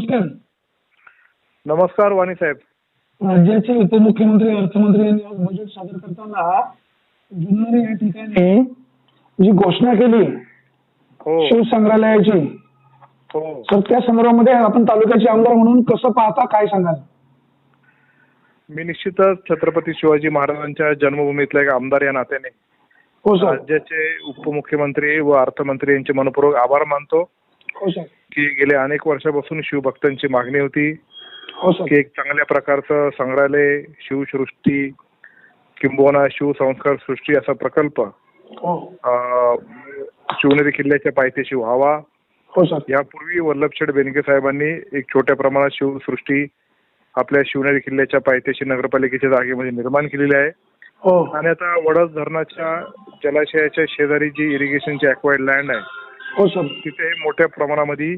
नमस्कार. नमस्कार वाणी साहेब. राज्याचे उपमुख्यमंत्री अर्थमंत्री यांनी आज बजेट सादर करताना जुन्नर या ठिकाणी जी घोषणा केली हो. शिवसंग्रहालयाची. हो. तर त्या संदर्भामध्ये आपण तालुक्याचे आमदार म्हणून कसं पाहता काय सांगाल? मी निश्चितच छत्रपती शिवाजी महाराजांच्या जन्मभूमीतला एक आमदार या नात्याने हो सर. राज्याचे उपमुख्यमंत्री व अर्थमंत्री यांचे मनपूर्वक आभार मानतो. हो सर. की गेल्या अनेक वर्षापासून शिवभक्तांची मागणी होती हो सर. की एक चांगल्या प्रकारचं संग्रहालय शिवसृष्टी किंबहुना शिवसंस्कार सृष्टी असा प्रकल्प हो. अं, शिवनेरी किल्ल्याच्या पायथ्याशी व्हावा. हो सर. यापूर्वी वल्लभशेठ बेनके साहेबांनी एक छोट्या प्रमाणात शिवसृष्टी आपल्या शिवनेरी किल्ल्याच्या पायथ्याशी नगरपालिकेच्या जागेमध्ये निर्माण केलेली आहे. हो. आणि आता वडस धरणाच्या जलाशयाच्या शेजारी जी इरिगेशनची अक्वायर्ड लँड आहे हो सर. तिथे मोठ्या प्रमाणामध्ये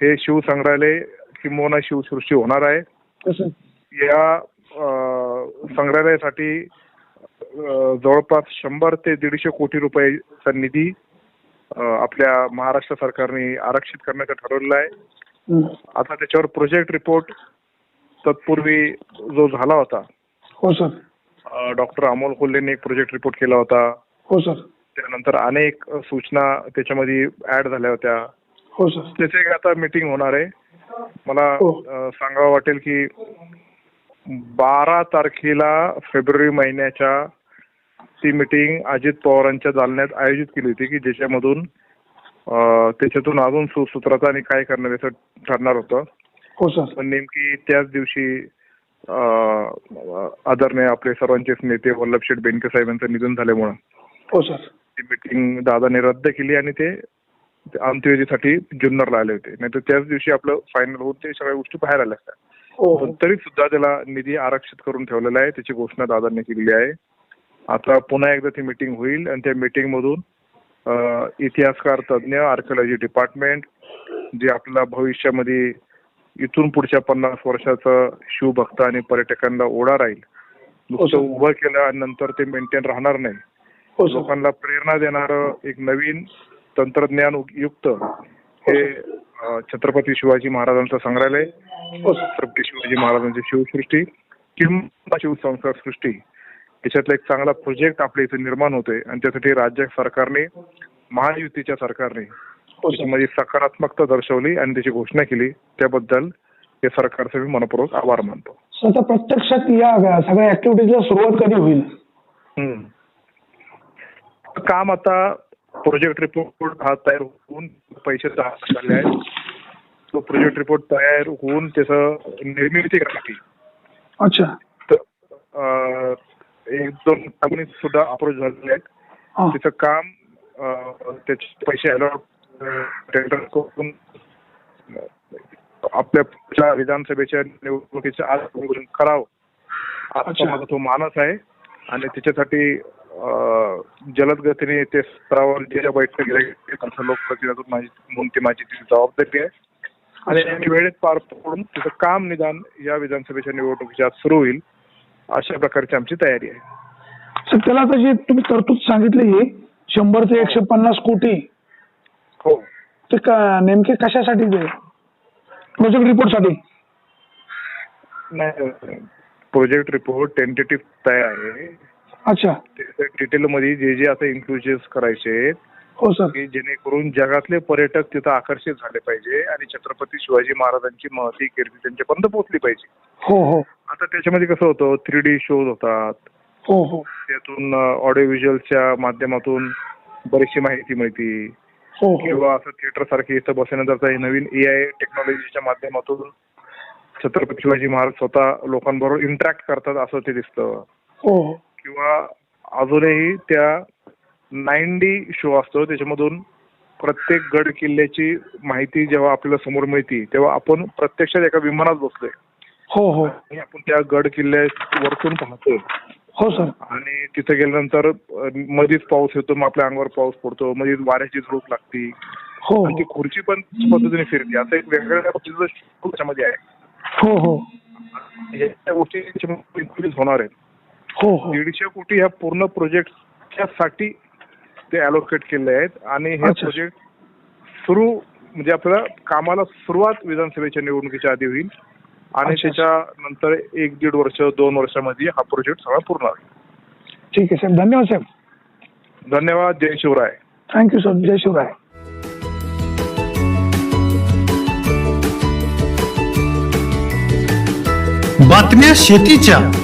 हे शिवसंग्रहालय किंबहुना शिवसृष्टी होणार आहे. हो सर. या संग्रहालयासाठी जवळपास शंभर ते दीडशे कोटी रुपयाचा निधी आपल्या महाराष्ट्र सरकारने आरक्षित करण्याचं ठरवलेलं आहे. आता त्याच्यावर प्रोजेक्ट रिपोर्ट तत्पूर्वी जो झाला होता हो सर. डॉक्टर अमोल कोल्हेंनी एक प्रोजेक्ट रिपोर्ट केला होता. हो सर. त्यानंतर अनेक सूचना त्याच्यामध्ये ऍड झाल्या होत्या. हो सर त्याचे एक आता मीटिंग होणार आहे. मला हो. सांगावं वाटेल की बारा तारखेला फेब्रुवारी महिन्याच्या ती मीटिंग अजित पवारांच्या जालन्यात आयोजित केली होती की ज्याच्यामधून त्याच्यातून अजून सुसूत्रता आणि काय करणार याचं ठरणार होतं. हो सर पण नेमकी त्याच दिवशी आदरणीय आपले सर्वांचेच नेते वल्लभशेठ बेनके साहेब यांचं निधन झाल्यामुळं. हो सर ती मीटिंग दादाने रद्द केली आणि ते अंत्यविधीसाठी जुन्नरला आले होते. नाही तर त्याच दिवशी आपलं फायनल होऊन ते सगळ्या गोष्टी बाहेर आल्या असत्या हो. पण तरी सुद्धा त्याला निधी आरक्षित करून ठेवलेला आहे. त्याची घोषणा दादांनी केलेली आहे. आता पुन्हा एकदा ती मीटिंग होईल आणि त्या मीटिंग मधून इतिहासकार तज्ज्ञ आर्किओलॉजी डिपार्टमेंट जे आपल्याला भविष्यामध्ये इथून पुढच्या पन्नास वर्षाचं शिवभक्त आणि पर्यटकांना ओढा राहील नुसतं सर. उभं केलं आणि नंतर ते मेंटेन राहणार नाही. हो लोकांना प्रेरणा देणारं एक नवीन तंत्रज्ञान युक्त हे छत्रपती शिवाजी महाराजांचं संग्रहालय हो छत्रपती शिवाजी महाराजांची शिवसृष्टी किंवा शिवसंस्कार सृष्टी याच्यातला एक चांगला प्रोजेक्ट आपल्या इथे निर्माण होतोय आणि त्यासाठी राज्य सरकारने महायुतीच्या सरकारने हो त्याच्यामध्ये सकारात्मकता दर्शवली आणि त्याची घोषणा केली. त्याबद्दल हे सरकारचे मी मनपूर्वक आभार मानतो. प्रत्यक्षात या सगळ्या ऍक्टिव्हिटीजला सुरुवात कधी होईल? हम्म. काम आता प्रोजेक्ट रिपोर्ट हा तयार होऊन पैसे झाले आहेत. तो प्रोजेक्ट रिपोर्ट तयार होऊन त्याचं निर्मिती करावी अच्छा. तर, एक दोन कंपनी सुद्धा अप्रोच झालेले आहेत. तिचं काम त्याचे पैसे अलॉट टेंडर करून आपल्या विधानसभेच्या निवडणुकीचं आज करावं. आता माझा तो मानस आहे. आणि त्याच्यासाठी जलद गतीने ते स्तरावर ज्या बैठक त्यांचं लोकप्रतिनिधी माझी म्हणून ती माझी ती जबाबदारी आहे. आणि त्यांनी वेळेत पार पडून तिचं काम निदान या विधानसभेच्या निवडणुकीच्या सुरू होईल अशा प्रकारची आमची तयारी आहे. सर त्याला आता जी तुम्ही तरतूद सांगितली शंभर ते एकशे पन्नास कोटी हो. ते का नेमके कशासाठी प्रोजेक्ट रिपोर्टसाठी नाही प्रोजेक्ट रिपोर्ट टेंटेटिव्ह तयार आहे. अच्छा. डिटेलमध्ये जे जे आता इन्क्लुजन्स करायचे आहेत, हो सर की जेणेकरून जगातले पर्यटक तिथं आकर्षित झाले पाहिजे आणि छत्रपती शिवाजी महाराजांची महती कीर्ती त्यांच्यापर्यंत पोहोचली पाहिजे. हो हो. आता त्याच्यामध्ये कसं होतं थ्री डी शोज होतात. हो हो. त्यातून ऑडिओ व्हिज्युअलच्या माध्यमातून बरीचशी माहिती मिळते. हो हो. किंवा असं थिएटर सारखे इथं बसण्यानंतरचा हे नवीन ए आय टेक्नॉलॉजीच्या माध्यमातून छत्रपती शिवाजी महाराज स्वतः लोकांबरोबर इंटरॅक्ट करतात असं ते दिसतं. हो हो. किंवा अजूनही त्या नाईन डी शो असतो त्याच्यामधून प्रत्येक गड किल्ल्याची माहिती जेव्हा आपल्याला समोर मिळते तेव्हा आपण प्रत्यक्षात एका विमानात बसलोय. हो हो. आणि आपण त्या गड किल्ल्यावरतून पाहतोय. हो सर. आणि तिथे गेल्यानंतर अं, मध्येच पाऊस येतो मग आपल्या अंगावर पाऊस पडतो मध्येच वाऱ्याची झोप लागते. हो. आणि ती खुर्ची पण पद्धतीने फिरते. असं एक वेगवेगळ्या show त्याच्यामध्ये आहे. हो हो. या गोष्टी होणार आहेत. हो हो. दीडशे कोटी ह्या पूर्ण प्रोजेक्टच्या साठी ते अलोकेट केले आहेत. आणि हे अच्छा. प्रोजेक्ट सुरू म्हणजे आपल्याला कामाला सुरुवात विधानसभेच्या निवडणुकीच्या आधी होईल. आणि अच्छा. त्याच्यानंतर एक दीड वर्ष दोन वर्षामध्ये हा प्रोजेक्ट सगळा पूर्ण होईल. ठीक आहे साहेब. धन्यवाद साहेब. धन्यवाद. जय शिवराय. थँक्यू सर जय शिवराय. बातम्या शेतीच्या.